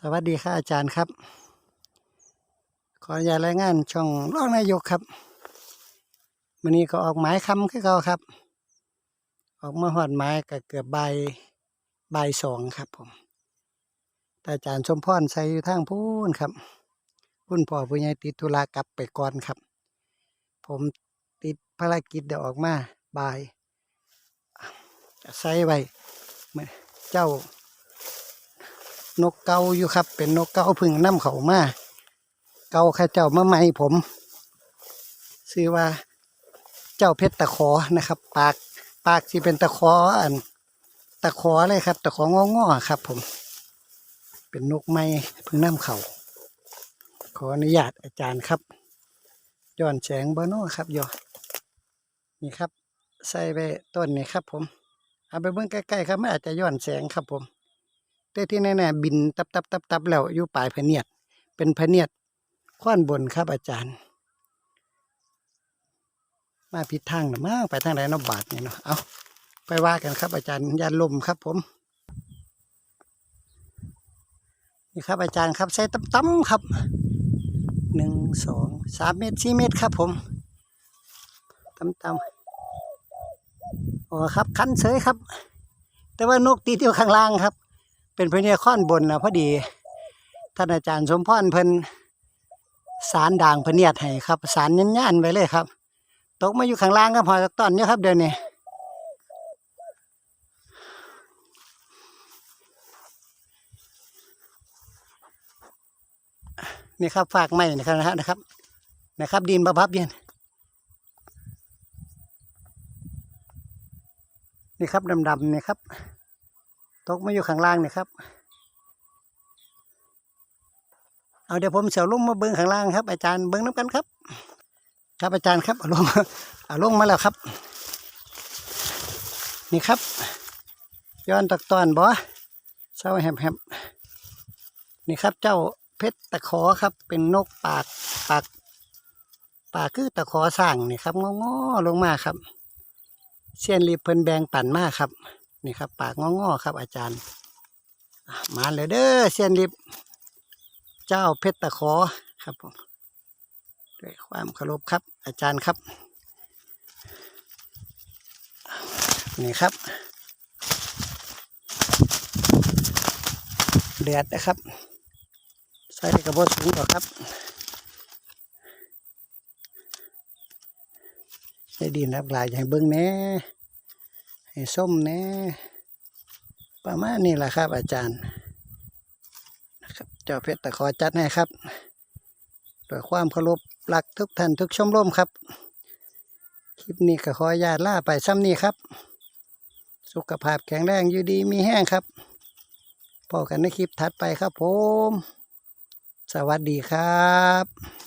สวัสดีค่ะอาจารย์ครับ ขออนุญาตรายงานช่องรองนายกครับวันนี้ก็ออกหมายคำคือเขาครับ ออกมาหอดหมายก็เกือบใบายบ่ายสองครับผมแต่อาจารย์ชมพรใส่อยู่ทางพูนครับคุณพ่อผู้ใหญ่ติดธุระกลับไปก่อนครับ ผมติดภารกิจเดี๋ยวออกมาบายใส่ไว้เจ้า นกเกาอยู่ครับ เป็นนกเกาพึ่งนำเขามาเกาข้าเจ้ามาใหม่ผมชื่อว่าเจ้าเพชรตะขอนะครับ ปากปากสิเป็นตะขออันตะขอเลยครับ ตะของงอๆครับ ผม เป็นนกไม้พึ่งนำเขาขออนุญาตอาจารย์ครับย้อนแสงบโนครับยอนนี่ครับ ใส่ไปต้นนี่ครับ ผมเอาไปเบิ่งใกล้ๆครับมันอาจจะย้อนแสงครับผม แต่ที่แน่ๆบินตับตับตับตับแล้วอยู่ปลายพเนียด เป็นพเนียดข้อนบนครับอาจารย์ มาผิดทางหรือมั้งไปทางไหนนอบาทนี่เนาะเอาไปว่ากันครับอาจารย์ยานลมครับผมนี่ครับอาจารย์ครับใส่ตั้มตั้มครับหนึ่งสองสามเมตรสี่เมตรครับผมตั้มตั้มโอ้ครับคันเสยครับ แต่ว่านกตีอยู่ยวข้างล่างครับ เป็นพระเนียข้อนบนนะพอดีท่านอาจารย์สมพรเพิ่นสารด่างพระเนียดให้ครับสารยันยันไปเลยครับ ตกมาอยู่ข้างล่างก็พอสักตอนนี้ครับ เดี๋ยวนี้นี่ครับฝากไม้นะครับนะครับ นะครับ ดินบะพับเย็นนี่ครับดำๆนี่ครับ ตกมาอยู่ข้างล่างนี่ครับ เอาเดี๋ยวผมเสียวลงมาเบิ้งข้างล่างครับ อาจารย์เบิ้งน้ำกันครับ ครับอาจารย์ครับเอาลงเอาลงมาแล้วครับ นี่ครับ ย้อนตักตอนบ่เศร้าแฮมแฮมนี่ครับ เจ้าเพชรตะขอครับ เป็นนกปากปากปากคือตะขอสร้างนี่ครับงอๆลงมาครับเสียนรีบเพิ่นแบงปั่นมากครับ นี่ครับ ปากงอๆครับ อาจารย์มาเลยเด้อเซียนริบ เจ้าเพชรตะขอครับผมด้วยความเคารพครับ อาจารย์ครับ นี่ครับ เดือดนะครับใส่กระบอกสูงกว่าครับให้ดินครับลายให้เบิ้งแน่ ให้ส้มแน่ประมาณนี้แหละครับ อาจารย์นะครับเจ้าเพชรตะขอจัดให้ครับด้วยความเคารพรักทุกท่านทุกชมรมครับ คลิปนี้ก็ขออนุญาตล่าไปซ้ำนี้ครับ สุขภาพแข็งแรงอยู่ดีมีแห้งครับพอกันในคลิปถัดไปครับผม สวัสดีครับ